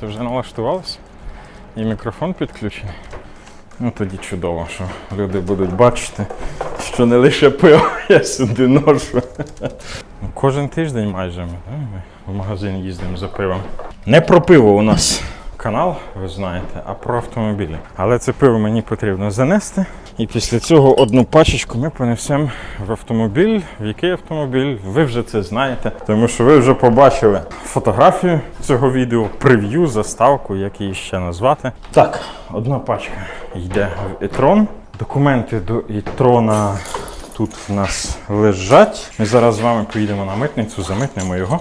Ти вже налаштувалась? І мікрофон підключений. Ну тоді чудово, що люди будуть бачити, що не лише пиво я сюди ношу. Ну, Кожен тиждень майже ми в магазин їздимо за пивом. Не про пиво у нас канал, ви знаєте, а про автомобілі. Але це пиво мені потрібно занести. І після цього одну пачечку ми понесемо в автомобіль. В який автомобіль? Ви вже це знаєте, тому що ви вже побачили фотографію цього відео, прев'ю, заставку, як її ще назвати. Так, одна пачка йде в e-tron. Документи до e-tron тут в нас лежать. Ми зараз з вами поїдемо на митницю, замитнемо його.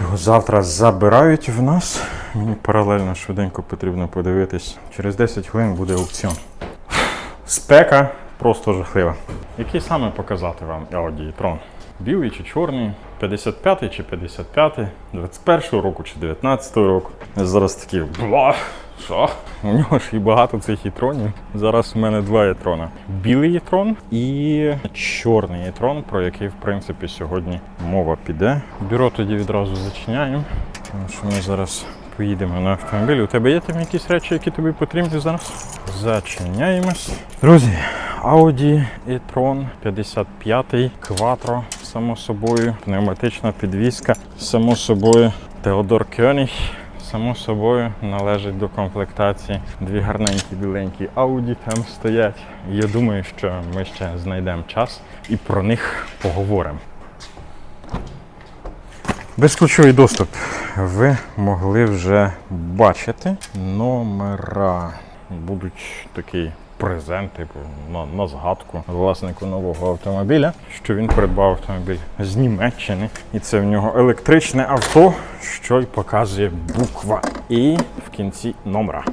Його завтра забирають в нас. Мені паралельно швиденько потрібно подивитись. Через 10 хвилин буде аукціон. Спека просто жахлива. Який саме показати вам Audi e-tron? Білий чи чорний? 55 чи 55, 21 року чи 19 року. Зараз такі бла. Що? У нього ж і багато цих ітронів. Зараз у мене два ітрона. Білий ітрон і чорний ітрон, про який, в принципі, сьогодні мова піде. Бюро тоді відразу зачиняємо. Тому що ми зараз поїдемо на автомобілі. У тебе є там якісь речі, які тобі потрібні зараз? Зачиняємось. Друзі, Audi e-tron 55 Quattro, само собою, пневматична підвізка, само собою, Теодор Кьоніг. Само собою належить до комплектації. Дві гарненькі біленькі Audi там стоять. Я думаю, що ми ще знайдемо час і про них поговоримо. Безключовий доступ. Ви могли вже бачити номера. Будуть такі презент, типу, на, на згадку власнику нового автомобіля, що він придбав автомобіль з Німеччини. І це в нього електричне авто, що й показує буква І в кінці номера.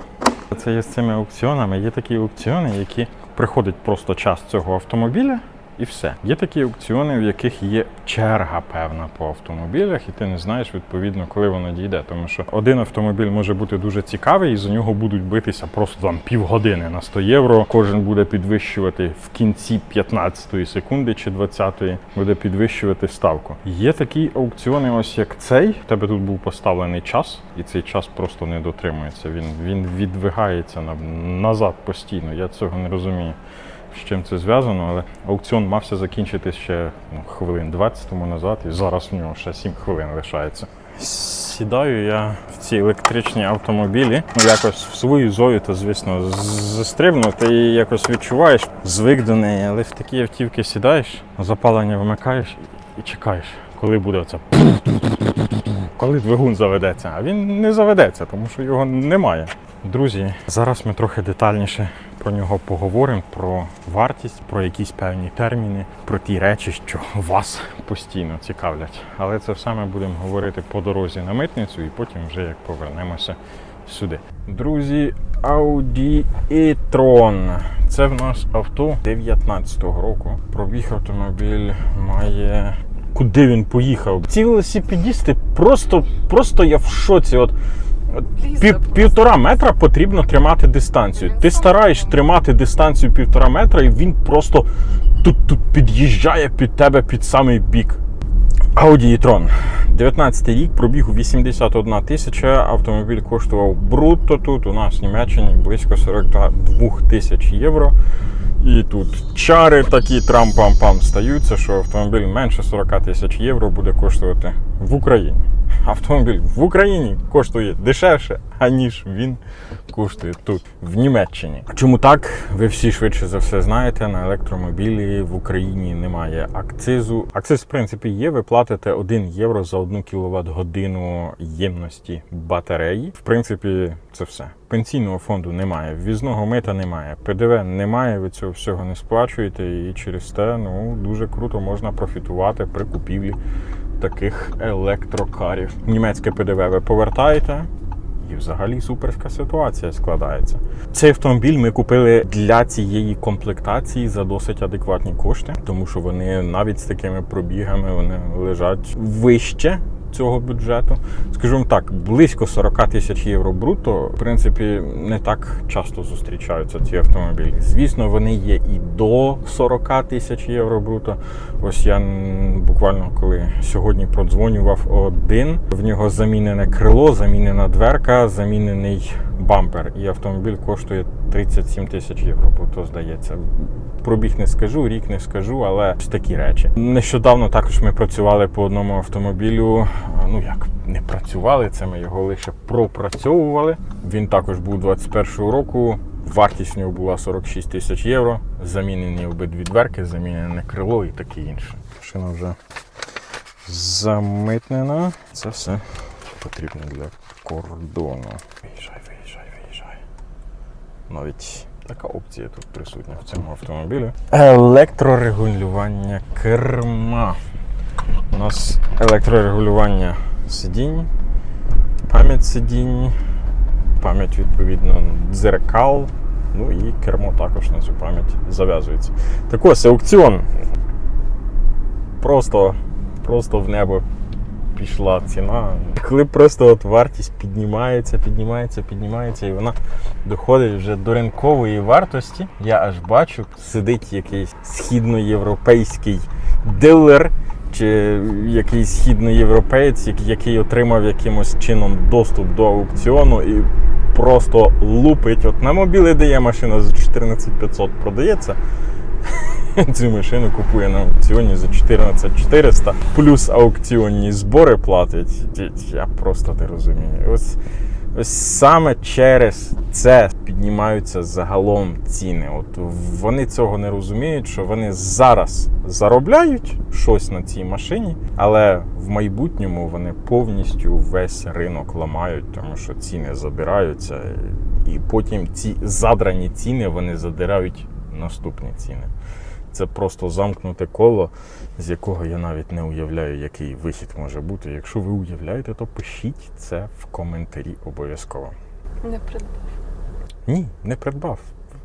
Це є з цими аукціонами. Є такі аукціони, які приходить просто час цього автомобіля. І все. Є такі аукціони, в яких є черга певна по автомобілях, і ти не знаєш відповідно, коли воно дійде. Тому що один автомобіль може бути дуже цікавий, і за нього будуть битися просто там півгодини на 100 євро. Кожен буде підвищувати в кінці 15 секунди чи 20-ї буде підвищувати ставку. Є такі аукціони, ось як цей. У тебе тут був поставлений час, і цей час просто не дотримується. Він він відвигається на, назад постійно. Я цього не розумію з чим це зв'язано, але аукціон мався закінчитись ще ну, хвилин 20 тому назад, і зараз в нього ще 7 хвилин лишається. Сідаю я в ці електричні автомобілі. Ну, якось в свою зою, то звісно, застрибну, ти її якось відчуваєш, звик до неї, але в такі автівки сідаєш, запалення вмикаєш і чекаєш, коли буде оце. Коли двигун заведеться, а він не заведеться, тому що його немає. Друзі, зараз ми трохи детальніше про нього поговоримо, про вартість, про якісь певні терміни, про ті речі, що вас постійно цікавлять. Але це все ми будемо говорити по дорозі на митницю і потім вже як повернемося сюди. Друзі, Audi e-tron. Це в нас авто 19-го року. Пробіг автомобіль має куди він поїхав. Ці велосипедісти просто, просто я в шоці. От, пів, півтора метра потрібно тримати дистанцію. Ти стараєш тримати дистанцію півтора метра, і він просто тут, тут під'їжджає під тебе під самий бік. Audi e-tron. 19 рік, пробігу 81 тисяча. Автомобіль коштував брутто тут у нас в Німеччині близько 42 тисяч євро. І тут чари такі трам-пам-пам стаються, що автомобіль менше 40 тисяч євро буде коштувати в Україні. Автомобіль в Україні коштує дешевше, аніж він коштує тут, в Німеччині. Чому так? Ви всі швидше за все знаєте, на електромобілі в Україні немає акцизу. Акциз, в принципі, є. Ви платите 1 євро за 1 кВт годину ємності батареї. В принципі, це все. Пенсійного фонду немає, ввізного мита немає, ПДВ немає, ви цього всього не сплачуєте, і через те ну дуже круто можна профітувати при купівлі таких електрокарів. Німецьке ПДВ ви повертаєте. І взагалі суперська ситуація складається. Цей автомобіль ми купили для цієї комплектації за досить адекватні кошти, тому що вони навіть з такими пробігами вони лежать вище цього бюджету. Скажу вам так, близько 40 тисяч євро бруто, в принципі, не так часто зустрічаються ці автомобілі. Звісно, вони є і до 40 тисяч євро бруто. Ось я буквально коли сьогодні продзвонював один, в нього замінене крило, замінена дверка, замінений бампер. І автомобіль коштує 37 тисяч євро, бо то здається. Пробіг не скажу, рік не скажу, але ось такі речі. Нещодавно також ми працювали по одному автомобілю. Ну як не працювали, це ми його лише пропрацьовували. Він також був 21-го року. Вартість в нього була 46 тисяч євро. Замінені обидві дверки, замінене крило і таке інше. Машина вже замитнена. Це все потрібно для кордону. Виїжджай, виїжджай, виїжджай. Навіть така опція тут присутня в цьому автомобілі. Електрорегулювання керма. У нас електрорегулювання сидінь, пам'ять сидінь, пам'ять відповідно дзеркал. Ну і кермо також на цю пам'ять зав'язується. Так ось аукціон. Просто, просто в небо пішла ціна. Коли просто от вартість піднімається, піднімається, піднімається, і вона доходить вже до ринкової вартості, я аж бачу, сидить якийсь східноєвропейський дилер. Чи якийсь східноєвропеєць, який отримав якимось чином доступ до аукціону і просто лупить. От на мобілі дає машина за 14500 продається. Цю машину купує на аукціоні за 14400, плюс аукціонні збори платить. Я просто не розумію. Ось, ось саме через це піднімаються загалом ціни. От вони цього не розуміють, що вони зараз заробляють щось на цій машині, але в майбутньому вони повністю весь ринок ламають, тому що ціни забираються, і потім ці задрані ціни вони задирають наступні ціни. Це просто замкнуте коло, з якого я навіть не уявляю, який вихід може бути. Якщо ви уявляєте, то пишіть це в коментарі обов'язково. Не придбав. Ні, не придбав.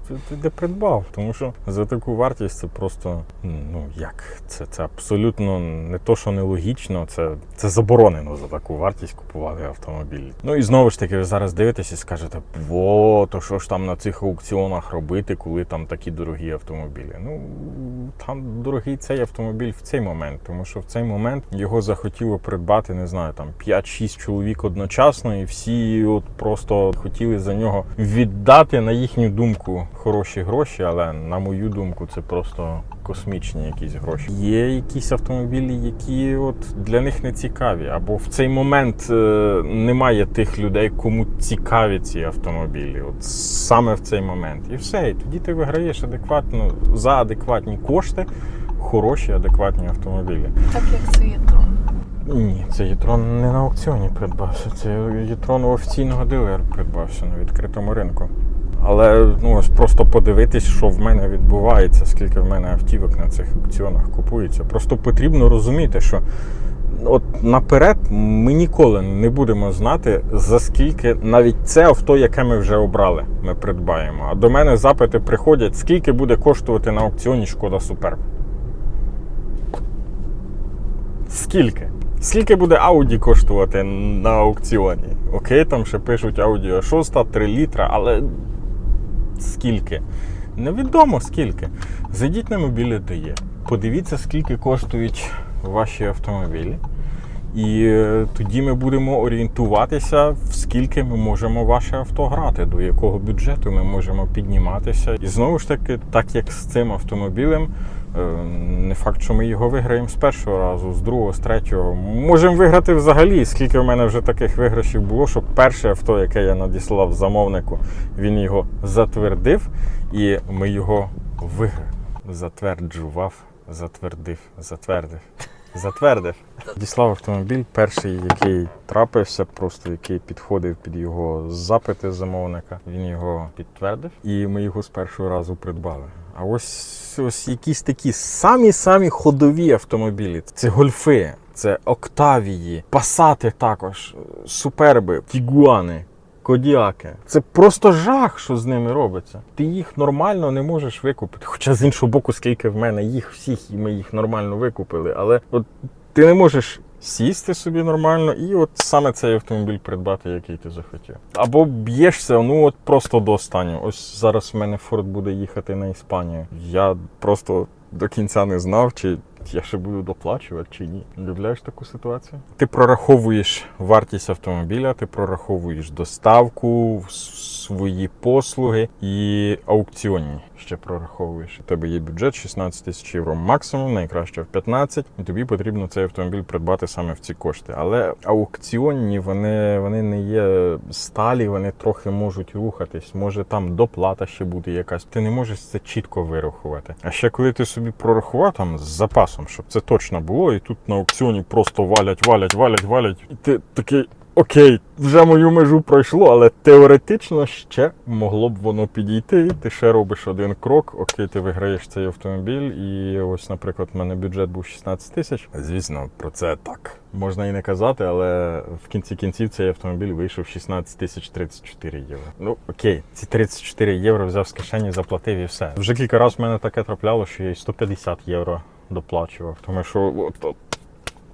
Ти- Не придбав, тому що за таку вартість це просто ну як це, це абсолютно не то, що нелогічно, це, це заборонено за таку вартість купувати автомобіль. Ну і знову ж таки, ви зараз дивитесь і скажете, во, то що ж там на цих аукціонах робити, коли там такі дорогі автомобілі? Ну там дорогий цей автомобіль в цей момент, тому що в цей момент його захотіло придбати, не знаю, там 5-6 чоловік одночасно, і всі от просто хотіли за нього віддати на їхню думку хороші гроші, але на мою думку, це просто космічні якісь гроші. Є якісь автомобілі, які от для них не цікаві, або в цей момент е, немає тих людей, кому цікаві ці автомобілі. От саме в цей момент. І все. І тоді ти виграєш адекватно за адекватні кошти. Хороші, адекватні автомобілі. Так як це є трон. Ні, це Єтрон не на аукціоні придбався. Це Єтрон у офіційного дилера придбався на відкритому ринку. Але ну просто подивитись, що в мене відбувається, скільки в мене автівок на цих аукціонах купується. Просто потрібно розуміти, що от наперед ми ніколи не будемо знати, за скільки навіть це авто, яке ми вже обрали, ми придбаємо. А до мене запити приходять, скільки буде коштувати на аукціоні шкода Суперб. Скільки? Скільки буде Audi коштувати на аукціоні? Окей, там ще пишуть Audi 6, 3 літра, але скільки? Невідомо скільки. Зайдіть на мобілі дає. Подивіться, скільки коштують ваші автомобілі. І е, тоді ми будемо орієнтуватися, в скільки ми можемо ваше авто грати, до якого бюджету ми можемо підніматися. І знову ж таки, так як з цим автомобілем, не факт, що ми його виграємо з першого разу, з другого, з третього. Можемо виграти взагалі. Скільки в мене вже таких виграшів було, що перше авто, яке я надіслав замовнику, він його затвердив, і ми його виграли. Затверджував, затвердив, затвердив. Затвердив. Діслав автомобіль, перший, який трапився, просто який підходив під його запити замовника. Він його підтвердив, і ми його з першого разу придбали. А ось ось якісь такі самі-самі ходові автомобілі. Це гольфи, це октавії, пасати також, суперби, тігуани. Кодіаки. Це просто жах, що з ними робиться. Ти їх нормально не можеш викупити. Хоча з іншого боку, скільки в мене їх всіх, і ми їх нормально викупили. Але от ти не можеш сісти собі нормально і от саме цей автомобіль придбати, який ти захотів. Або б'єшся, ну от просто до останнього. Ось зараз в мене Форд буде їхати на Іспанію. Я просто до кінця не знав, чи я ще буду доплачувати чи ні. Уявляєш таку ситуацію? Ти прораховуєш вартість автомобіля, ти прораховуєш доставку, свої послуги і аукціонні ще прораховуєш. У тебе є бюджет 16 тисяч євро максимум, найкраще в 15, і тобі потрібно цей автомобіль придбати саме в ці кошти. Але аукціонні вони, вони не є сталі, вони трохи можуть рухатись. Може там доплата ще буде якась. Ти не можеш це чітко вирахувати. А ще коли ти собі прорахував там з запасом, щоб це точно було, і тут на аукціоні просто валять, валять, валять, валять. І ти такий. Окей, вже мою межу пройшло, але теоретично ще могло б воно підійти. Ти ще робиш один крок. Окей, ти виграєш цей автомобіль. І ось, наприклад, в мене бюджет був 16 тисяч. Звісно, про це так можна і не казати, але в кінці кінців цей автомобіль вийшов 16 тисяч 34 євро. Ну окей, ці 34 євро взяв з кишені, заплатив і все. Вже кілька разів в мене таке трапляло, що я й 150 євро доплачував, тому що от, от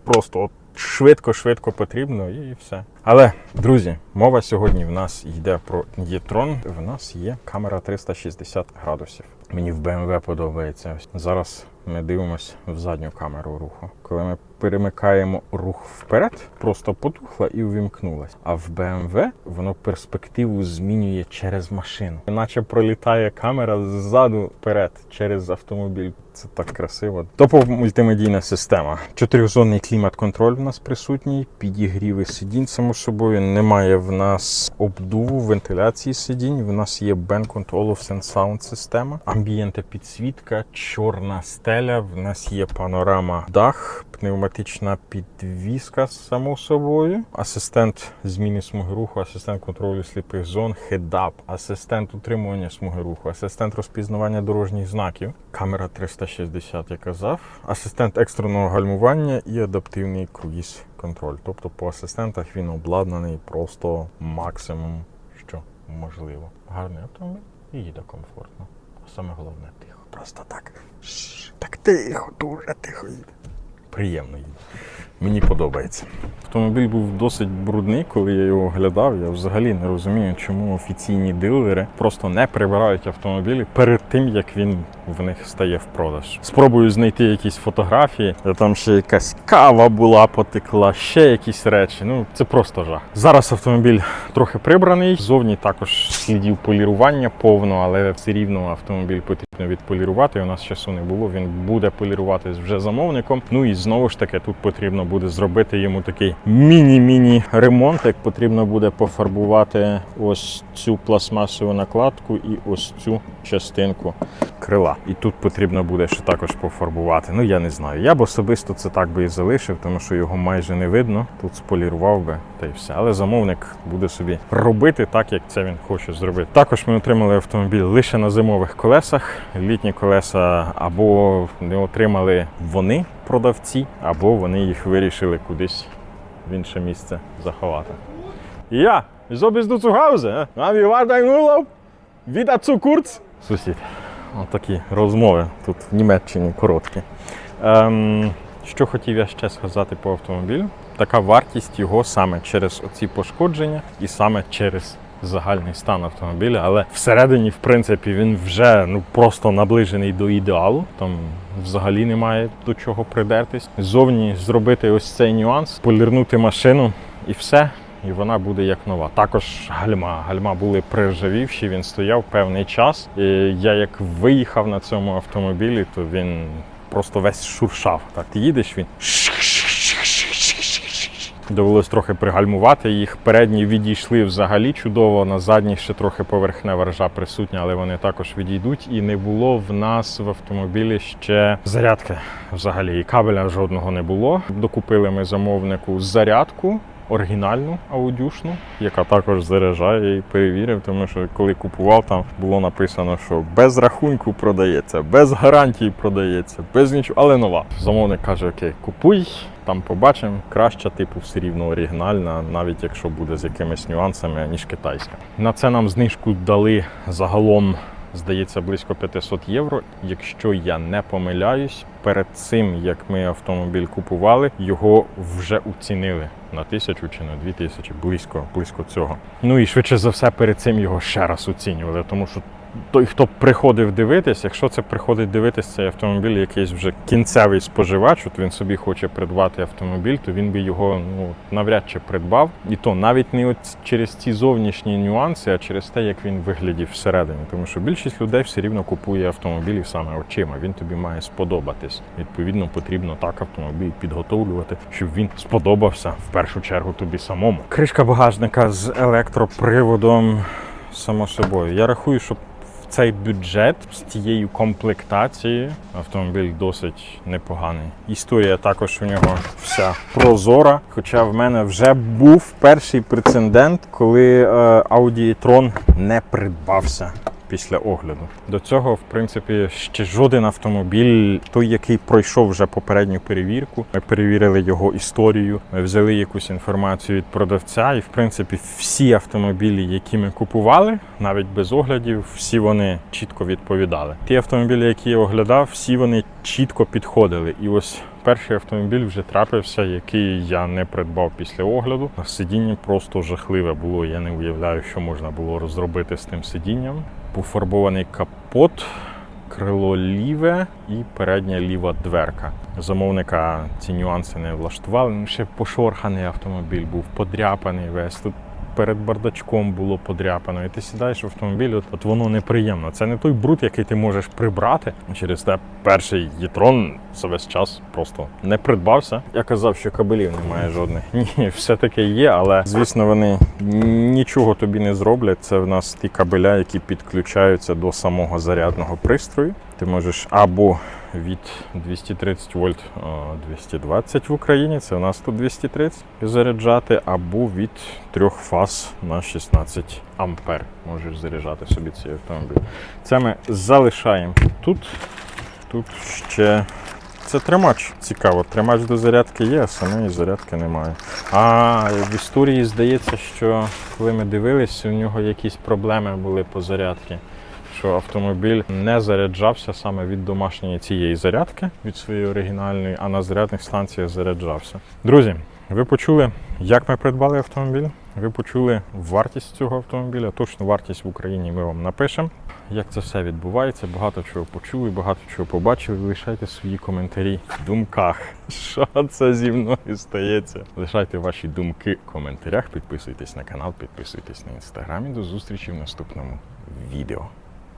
просто швидко-швидко потрібно і все. Але, друзі, мова сьогодні в нас йде про Єтрон. В нас є камера 360 градусів. Мені в BMW подобається. Зараз ми дивимося в задню камеру руху. Коли ми перемикаємо рух вперед, просто потухла і увімкнулась. А в BMW воно перспективу змінює через машину. Наче пролітає камера ззаду вперед через автомобіль. Це так красиво. Топова мультимедійна система. Чотирьохзонний клімат-контроль в нас присутній, підігріви сидінь, само собою. Немає в нас обдуву, вентиляції сидінь. В нас є Band Control of Sound система, амбієнта підсвітка, чорна стеля. В нас є панорама дах, пневматична підвіска, само собою. Асистент зміни смуги руху, асистент контролю сліпих зон, хедап, асистент утримування смуги руху, асистент розпізнавання дорожніх знаків, камера 360, я казав, асистент екстреного гальмування і адаптивний круїз контроль. Тобто по асистентах він обладнаний просто максимум, що можливо. Гарний автомобіль і їде комфортно. Саме головне тихо. Просто так. Так тихо, дуже тихо їде. Приємно їде. Мені подобається. Автомобіль був досить брудний, коли я його оглядав. Я взагалі не розумію, чому офіційні дилери просто не прибирають автомобілі перед тим, як він в них стає в продаж. Спробую знайти якісь фотографії. Там ще якась кава була, потекла, ще якісь речі. Ну це просто жах. Зараз автомобіль трохи прибраний. Зовні також слідів полірування повно, але все рівно автомобіль потрібно відполірувати. У нас часу не було. Він буде поліруватись вже замовником. Ну і знову ж таки тут потрібно буде зробити йому такий міні-міні ремонт. Як потрібно буде пофарбувати ось цю пластмасову накладку і ось цю частинку крила. І тут потрібно буде ще також пофарбувати. Ну я не знаю. Я б особисто це так би і залишив, тому що його майже не видно. Тут сполірував би та й все. Але замовник буде собі робити так, як це він хоче зробити. Також ми отримали автомобіль лише на зимових колесах. Літні колеса або не отримали вони, продавці, або вони їх вирішили кудись в інше місце заховати. Bist du zu Hause? А? Wieder zu kurz? Сусід. Отакі розмови тут в Німеччині короткі. Ем, що хотів я ще сказати по автомобілю? Така вартість його саме через оці пошкодження і саме через загальний стан автомобіля, але всередині, в принципі, він вже ну просто наближений до ідеалу. Там взагалі немає до чого придертись. Зовні зробити ось цей нюанс, полірнути машину і все. І вона буде як нова. Також гальма. Гальма були приржавівші, він стояв певний час. І я як виїхав на цьому автомобілі, то він просто весь шуршав. Так, ти їдеш він. Довелось трохи пригальмувати їх. Передні відійшли взагалі чудово. На задніх ще трохи поверхнева ржа присутня, але вони також відійдуть. І не було в нас в автомобілі ще зарядки. Взагалі і кабеля жодного не було. Докупили ми замовнику зарядку. Оригінальну аудюшну, яка також заряджає і перевірив, тому що коли купував, там було написано, що без рахунку продається, без гарантії продається, без нічого, але нова. Замовник каже: Окей, купуй, там побачимо. Краща, типу, все рівно оригінальна, навіть якщо буде з якимись нюансами, ніж китайська. На це нам знижку дали загалом здається, близько 500 євро. Якщо я не помиляюсь, перед цим як ми автомобіль купували, його вже оцінили на тисячу чи на дві тисячі, близько, близько цього. Ну і швидше за все, перед цим його ще раз оцінювали, тому що той, хто приходив дивитись, якщо це приходить дивитись цей автомобіль, якийсь вже кінцевий споживач, от він собі хоче придбати автомобіль, то він би його ну навряд чи придбав. І то навіть не от через ці зовнішні нюанси, а через те, як він виглядів всередині. Тому що більшість людей все рівно купує автомобілі саме очима. Він тобі має сподобатись. Відповідно, потрібно так автомобіль підготовлювати, щоб він сподобався в першу чергу тобі самому. Кришка багажника з електроприводом, само собою. Я рахую, що цей бюджет з тією комплектацією автомобіль досить непоганий. Історія також у нього вся прозора. Хоча в мене вже був перший прецедент, коли е, Audi e-tron не придбався. Після огляду до цього, в принципі, ще жоден автомобіль, той, який пройшов вже попередню перевірку. Ми перевірили його історію, ми взяли якусь інформацію від продавця, і в принципі всі автомобілі, які ми купували, навіть без оглядів, всі вони чітко відповідали. Ті автомобілі, які я оглядав, всі вони чітко підходили. І ось перший автомобіль вже трапився, який я не придбав після огляду. Сидіння просто жахливе було. Я не уявляю, що можна було розробити з тим сидінням. Пофарбований капот, крило ліве і передня ліва дверка. Замовника ці нюанси не влаштували. Ще пошорханий автомобіль був, подряпаний весь. Тут перед бардачком було подряпано. І ти сідаєш в автомобіль, от, от воно неприємно. Це не той бруд, який ти можеш прибрати. Через те перший Єтрон за весь час просто не придбався. Я казав, що кабелів немає жодних. Ні, все таки є, але звісно, вони нічого тобі не зроблять. Це в нас ті кабеля, які підключаються до самого зарядного пристрою. Ти можеш або від 230 вольт 220 в Україні, це у нас тут 230 заряджати, або від трьох фаз на 16 ампер можеш заряджати собі цей автомобіль. Це ми залишаємо тут. Тут ще це тримач. Цікаво, тримач до зарядки є, а самої зарядки немає. А в історії здається, що коли ми дивились, у нього якісь проблеми були по зарядці. Що автомобіль не заряджався саме від домашньої цієї зарядки, від своєї оригінальної, а на зарядних станціях заряджався. Друзі, ви почули, як ми придбали автомобіль? Ви почули вартість цього автомобіля. Точну вартість в Україні ми вам напишемо. Як це все відбувається, багато чого почули, багато чого побачили. Лишайте свої коментарі в думках. Що це зі мною стається? Лишайте ваші думки в коментарях, підписуйтесь на канал, підписуйтесь на інстаграмі. До зустрічі в наступному відео.